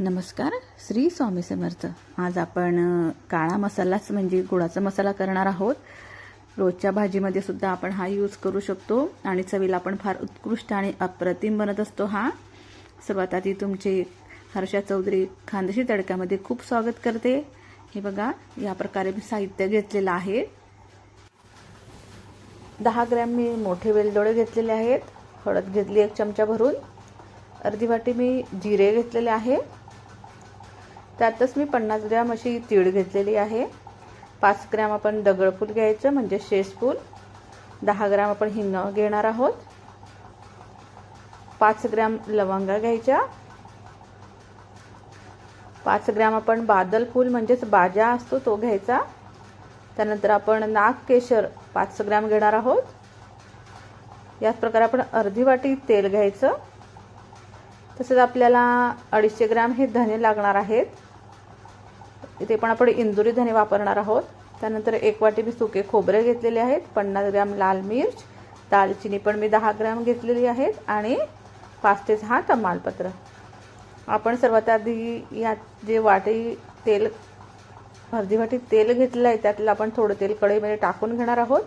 नमस्कार श्री स्वामी समर्थ. आज आपण काळा मसालाच म्हणजे गुळाचा मसाला करणार आहोत. रोजच्या भाजीमध्ये सुद्धा आपण हा यूज करू शकतो आणि चवीला पण फार उत्कृष्ट आणि अप्रतिम बनत असतो हा. सर्वात आधी तुमचे हर्षा चौधरी खानदेशी तडक्यामध्ये खूप स्वागत करते. हे बघा या प्रकारे मी साहित्य घेतलेलं आहे. दहा ग्रॅम मी मोठे वेलदोडे घेतलेले आहेत. हळद घेतली एक चमचा भरून. अर्धी वाटी मी जिरे घेतलेले आहे. त्यातच मी पन्नास ग्रॅम अशी तीळ घेतलेली आहे. पाच ग्रॅम आपण दगडफूल घ्यायचं म्हणजे शेषफूल दहा ग्रॅम आपण हिंग घेणार आहोत. पाच ग्रॅम लवंगा घ्यायच्या. पाच ग्रॅम आपण बादल फूल म्हणजेच बाजा असतो तो घ्यायचा. त्यानंतर आपण नाग केशर पाच ग्रॅम घेणार आहोत. याच प्रकारे आपण अर्धी वाटी तेल घ्यायचं. तसंच आपल्याला अडीचशे ग्रॅम हे धने लागणार आहेत. इथे पण आपण इंदुरी धने वापरणार आहोत. त्यानंतर एक वाटी मी सुके खोबरे घेतलेले आहेत पन्नास ग्रॅम लाल मिर्च दालचिनी पण मी दहा ग्रॅम घेतलेली आहेत आणि पाच ते सहा तमालपत्र. आपण सर्वात आधी यात जे वाटी तेल अर्धी वाटी तेल घेतलं आहे त्यातलं आपण थोडं तेल कढईमध्ये टाकून घेणार आहोत.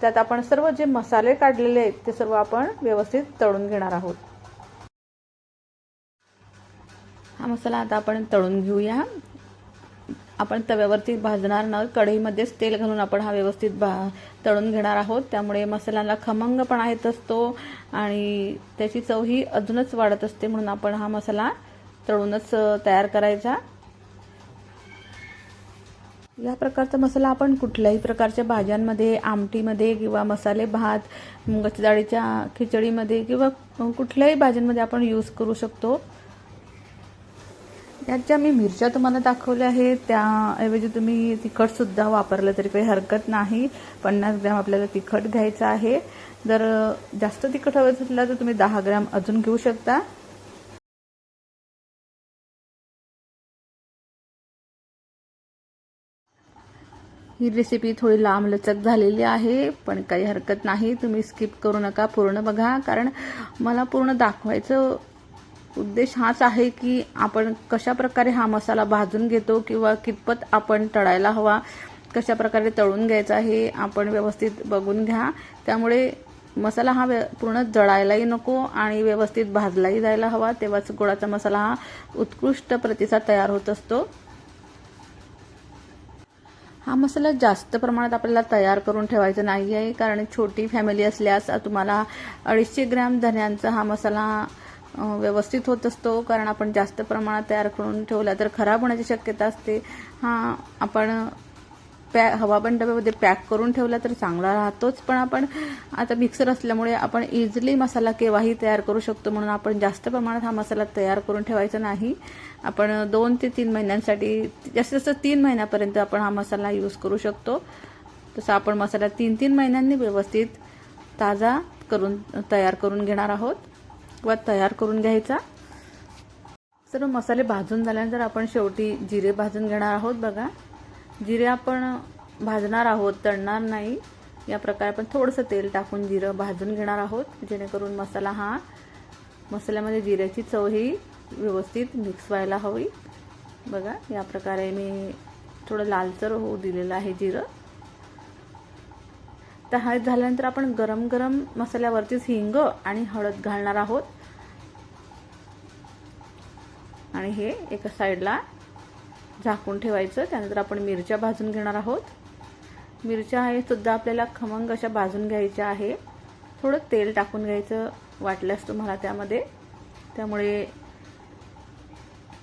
त्यात आपण सर्व जे मसाले काढलेले आहेत ते सर्व आपण व्यवस्थित तळून घेणार आहोत. हा मसाला आता आपण तळून घेऊया. आपण तव्यावरती भाजणार न कढईमध्येच तेल घालून आपण हा व्यवस्थित भा तळून घेणार आहोत. त्यामुळे मसाल्याला खमंगपणा येत असतो आणि त्याची चवही अजूनच वाढत असते म्हणून आपण हा मसाला तळूनच तयार करायचा. या प्रकारचा मसाला आपण कुठल्याही प्रकारच्या भाज्यांमध्ये आमटीमध्ये किंवा मसाले भात मुगाच्या डाळीच्या खिचडीमध्ये किंवा कुठल्याही भाज्यांमध्ये आपण यूज करू शकतो. यात ज्या मी मिरच्या तुम्हाला दाखवल्या आहेत. त्याऐवजी तुम्ही तिखटसुद्धा वापरलं तरी काही हरकत नाही. पन्नास ग्रॅम आपल्याला तिखट घ्यायचं आहे. जर जास्त तिखट हवं असलं तर तुम्ही दहा ग्रॅम अजून घेऊ शकता. ही रेसिपी थोडी लांब लचक झालेली आहे पण काही हरकत नाही. तुम्ही स्किप करू नका पूर्ण बघा. कारण मला पूर्ण दाखवायचं उद्देश हाच आहे की आपण कशा प्रकारे हा मसाला भाजून घेतो किंवा कितपत आपण तळायला हवा कशा प्रकारे तळून घ्यायचा हे आपण व्यवस्थित बघून घ्या. त्यामुळे मसाला हा व्य पूर्ण जळायलाही नको आणि व्यवस्थित भाजलाही जायला हवा. तेव्हाच गोडाचा मसाला हा उत्कृष्ट प्रतिसाद तयार होत असतो. हा मसाला जास्त प्रमाणात आपल्याला तयार करून ठेवायचा नाही आहे कारण छोटी फॅमिली असल्यास तुम्हाला अडीचशे ग्रॅम धन्यांचा हा मसाला व्यवस्थित होत असतो कारण आपण जास्त प्रमाणात तयार करून ठेवला तर खराब होण्याची शक्यता असते. हा आपण पॅ हवाबंद डब्यामध्ये पॅक करून ठेवला तर चांगला राहतोच पण आपण आता मिक्सर असल्यामुळे आपण इझिली मसाला केव्हाही तयार करू शकतो म्हणून आपण जास्त प्रमाणात हा मसाला तयार करून ठेवायचा नाही. आपण दोन ते तीन महिन्यांसाठी जास्तीत जास्त तीन महिन्यापर्यंत आपण हा मसाला यूज करू शकतो. तसं आपण मसाला तीन तीन महिन्यांनी व्यवस्थित ताजा करून तयार करून घेणार आहोत. किंवा तयार करून घ्यायचा. सर्व मसाले भाजून झाल्यानंतर आपण शेवटी जिरे भाजून घेणार आहोत बघा. जिरे आपण भाजणार आहोत तळणार नाही. या प्रकारे आपण थोडंसं तेल टाकून जिरं भाजून घेणार आहोत जेणेकरून मसाला हा मसाल्यामध्ये जिऱ्याची चव ही व्यवस्थित मिक्स व्हायला हवी. बघा या प्रकारे मी थोडं लालसर होऊ दिलेलं आहे जिरं. तर हा झाल्यानंतर आपण गरम गरम मसाल्यावरतीच हिंग आणि हळद घालणार आहोत. आणि हे एका साईडला झाकून ठेवायचं. त्यानंतर आपण मिरच्या भाजून घेणार आहोत. मिरच्या हे सुद्धा आपल्याला खमंग अशा भाजून घ्यायच्या आहे. थोडं तेल टाकून घ्यायचं वाटल्यास तुम्हाला त्यामध्ये. त्यामुळे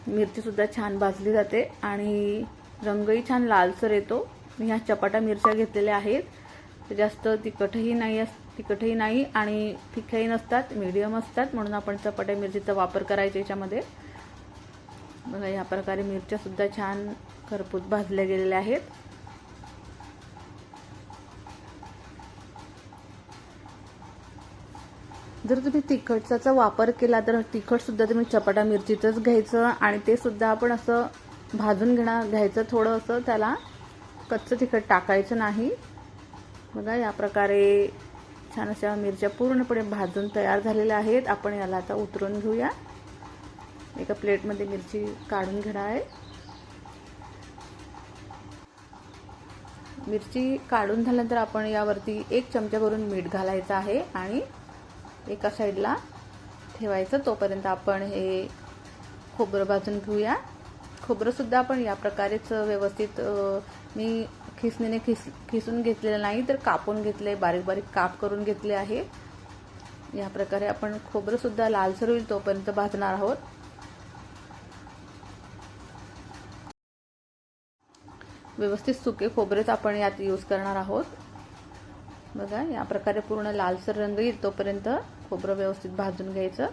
मिरचीसुद्धा छान भाजली जाते आणि रंगही छान लालसर येतो. मी ह्या चपाटा मिरच्या घेतलेल्या आहेत. जास्त तिखटही नाही अस तिखटही नाही आणि फिक्याही नसतात मीडियम असतात. म्हणून आपण चपाट्या मिरचीचा वापर करायचा याच्यामध्ये. बघा या प्रकारे मिरच्यासुद्धा छान खरपूस भाजल्या गेलेल्या आहेत. जर तुम्ही तिखटचा वापर केला तर तिखटसुद्धा तुम्ही चपाटा मिरचीचंच घ्यायचं आणि ते सुद्धा आपण असं भाजून घेणार घ्यायचं थोडं असं त्याला कच्चं तिखट टाकायचं नाही. बघा या प्रकारे छान अशा मिरच्या पूर्णपणे भाजून तयार झालेल्या आहेत. आपण याला आता उतरून घेऊया. एका प्लेटमध्ये मिरची काढून घेणार आहे. मिरची काढून झाल्यानंतर आपण यावरती एक चमचा भरून मीठ घालायचं आहे आणि एका साईडला ठेवायचं. तोपर्यंत आपण हे खोबरं भाजून घेऊया. खोबरंसुद्धा आपण या प्रकारेच व्यवस्थित मी खिसणीने खिस खिसून घेतलेलं नाही तर कापून घेतले बारीक बारीक काप करून घेतले आहे. या प्रकारे आपण खोबरंसुद्धा लालसर होईल तोपर्यंत भाजणार आहोत. व्यवस्थित सुके खोबरेच आपण यात यूज करणार आहोत. बघा या प्रकारे पूर्ण लालसर रंग येईल तोपर्यंत खोबरं व्यवस्थित भाजून घ्यायचं.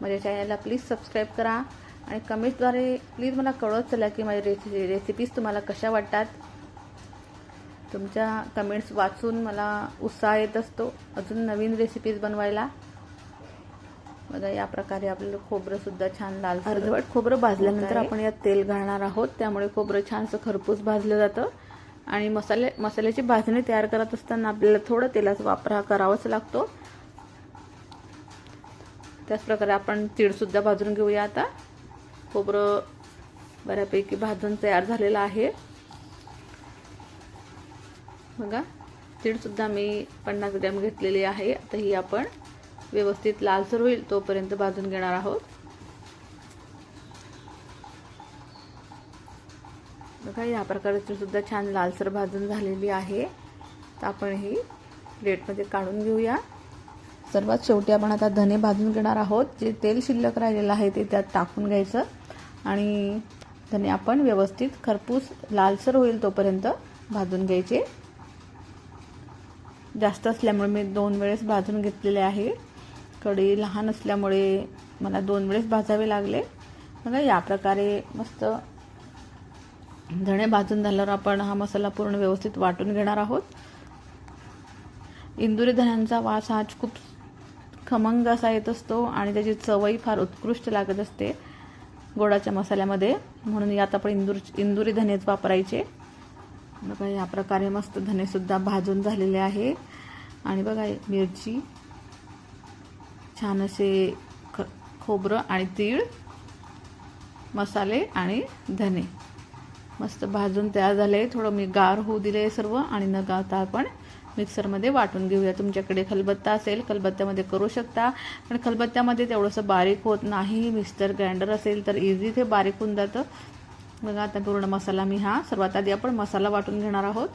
माझ्या चॅनलला प्लीज सबस्क्राईब करा. आणि कमेंटद्वारे प्लीज मला कळवत चला की माझी रेसि रेसिपीज तुम्हाला कशा वाटतात. तुमच्या कमेंट्स वाचून मला उत्साह येत असतो. अजून नवीन रेसिपीज बनवायला. बघा या प्रकारे आपल्याला खोबरंसुद्धा छान लाल अर्धवट खोबरं भाजल्यानंतर आपण यात तेल घालणार आहोत. त्यामुळे खोबरं छानसं खरपूस भाजलं जातं. आणि मसाले मसाल्याची भाजणी तयार करत असताना आपल्याला थोडं तेलाचा वापर हा करावाच लागतो. त्याचप्रकारे आपण तीळसुद्धा भाजून घेऊया आता. खोबरं बऱ्यापैकी भाजून तयार झालेलं आहे. बघा तीळसुद्धा मी पन्नास ग्रॅम घेतलेली आहे. आता ही आपण व्यवस्थित लालसर होईल तोपर्यंत भाजून घेणार आहोत. बघा या प्रकारे सुद्धा छान लालसर भाजून झालेली आहे. तर आपण ही प्लेटमध्ये काढून घेऊया. सर्वात शेवटी आपण आता धने भाजून घेणार आहोत. जे तेल शिल्लक राहिलेलं आहे ते त्यात टाकून घ्यायचं. आणि धने आपण व्यवस्थित खरपूस लालसर होईल तोपर्यंत भाजून घ्यायचे. जास्त असल्यामुळे मी दोन वेळेस भाजून घेतलेले आहे. कडी लहान असल्यामुळे मला दोन वेळेस भाजावे लागले. बघा या प्रकारे मस्त धणे भाजून झाल्यावर आपण हा मसाला पूर्ण व्यवस्थित वाटून घेणार आहोत. इंदुरी धण्यांचा वास हा खूप खमंग असा येत असतो आणि त्याची चवही फार उत्कृष्ट लागत असते गोडाच्या मसाल्यामध्ये. म्हणून यात आपण इंदूर इंदुरी धनेच वापरायचे. बघा या प्रकारे मस्त धनेसुद्धा भाजून झालेले आहे. आणि बघा मिरची छान असे ख खोबरं आणि तीळ मसाले आणि धने. मस्त भाजून तयार झाले. थोडं मी गार होऊ दिले सर्व आणि न गावता आपण मिक्सरमध्ये वाटून घेऊया. तुमच्याकडे खलबत्ता असेल खलबत्त्यामध्ये करू शकता. पण खलबत्त्यामध्ये तेवढंसं बारीक होत नाही. मिक्सर ग्राइंडर असेल तर इझी ते बारीक होऊन जातं. बघा आता पूर्ण मसाला मी हा सर्वात आधी आपण मसाला वाटून घेणार आहोत.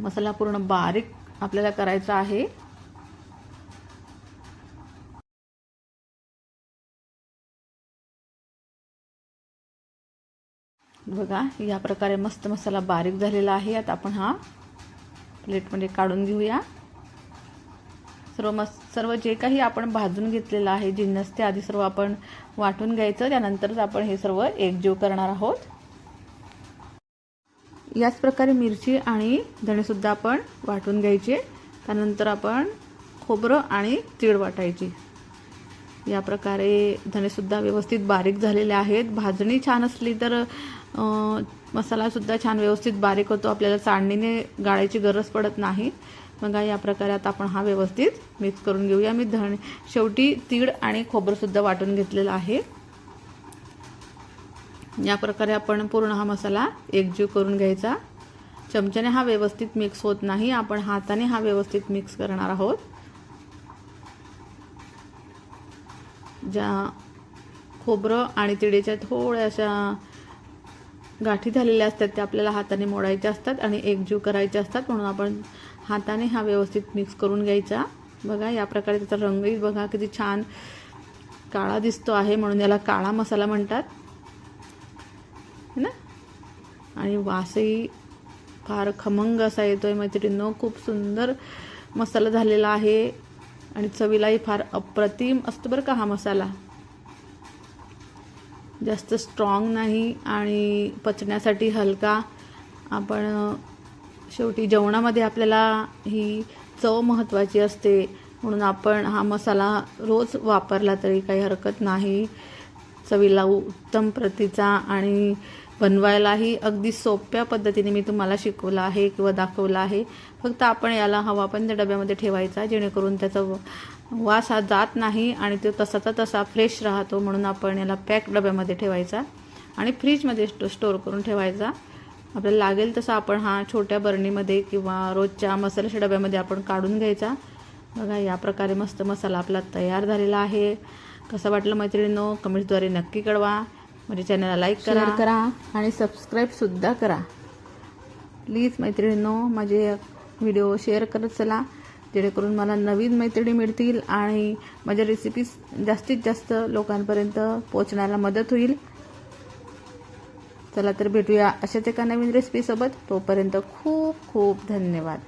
मसाला पूर्ण बारीक आपल्याला करायचा आहे. बघा या प्रकारे मस्त मसाला बारीक झालेला आहे. आता आपण हा प्लेटमध्ये काढून घेऊया. सर्व मस सर्व जे काही आपण भाजून घेतलेलं आहे जिन्नस ते आधी सर्व आपण वाटून घ्यायचं. त्यानंतरच आपण हे सर्व एकजीव करणार आहोत. याच प्रकारे मिरची आणि धणेसुद्धा आपण वाटून घ्यायचे. त्यानंतर आपण खोबरं आणि तीळ वाटायची. या प्रकारे धणेसुद्धा व्यवस्थित बारीक झालेले आहेत. भाजणी छान असली तर मसालासुद्धा छान व्यवस्थित बारीक होतो. आपल्याला चाळणीने गाळायची गरज पडत नाही. बघा या प्रकारे आता आपण हा व्यवस्थित मिक्स करून घेऊया. मी धण शेवटी तीळ आणि खोबरंसुद्धा वाटून घेतलेलं आहे. या प्रकारे आपण पूर्ण हा मसाला एकजीव करून घ्यायचा. चमच्याने हा व्यवस्थित मिक्स होत नाही. आपण हाताने हा व्यवस्थित मिक्स करणार आहोत. ज्या खोबरं आणि तिळेच्या थोड्याशा गाठी झालेल्या असतात त्या आपल्याला हाताने मोडायच्या असतात आणि एकजीव करायचे असतात. म्हणून आपण हाताने हा व्यवस्थित मिक्स करून घ्यायचा. बघा या प्रकारे त्याचा रंगही बघा किती छान काळा दिसतो आहे म्हणून याला काळा मसाला म्हणतात. है ना? आणि वासही फार खमंग असा येतो आहे मैत्रिणींनो खूप सुंदर मसाला झालेला आहे आणि चवीलाही फार अप्रतिम असतो बरं का हा मसाला. जास्त स्ट्रॉंग नाही आणि पचण्यासाठी हलका. आपण शेवटी जेवणामध्ये आपल्याला ही चव महत्त्वाची असते. म्हणून आपण हा मसाला रोज वापरला तरी काही हरकत नाही. चवीला उत्तम प्रतीचा आणि बनवायलाही अगदी सोप्या पद्धतीने मी तुम्हाला शिकवलं आहे किंवा दाखवलं आहे. फक्त आपण याला हवा पण त्या डब्यामध्ये ठेवायचा जेणेकरून त्याचं वास हा जात नाही आणि तो तसाचा तसा फ्रेश राहतो म्हणून आपण याला पॅक डब्यामध्ये ठेवायचा आणि फ्रीजमध्ये स्टो स्टोअर करून ठेवायचा. आपल्याला लागेल तसा आपण हा छोट्या बरणीमध्ये किंवा रोजच्या मसाल्याच्या डब्यामध्ये आपण काढून घ्यायचा. बघा या प्रकारे मस्त मसाला आपला तयार झालेला आहे. कसं वाटलं मैत्रिणीनो? कमेंट्सद्वारे नक्की कळवा. म्हणजे चॅनलला लाईक करा. करा आणि सबस्क्राईबसुद्धा करा. प्लीज मैत्रिणींनो माझे व्हिडिओ शेअर करत चला. जेणेकरून मला नवीन मैत्रिणी मिळतील आणि माझ्या रेसिपीज जास्तीत जास्त लोकांपर्यंत पोहोचण्याला मदत होईल. चला तर भेटूया अशाच एका नवीन रेसिपीसोबत तोपर्यंत खूप खूप धन्यवाद.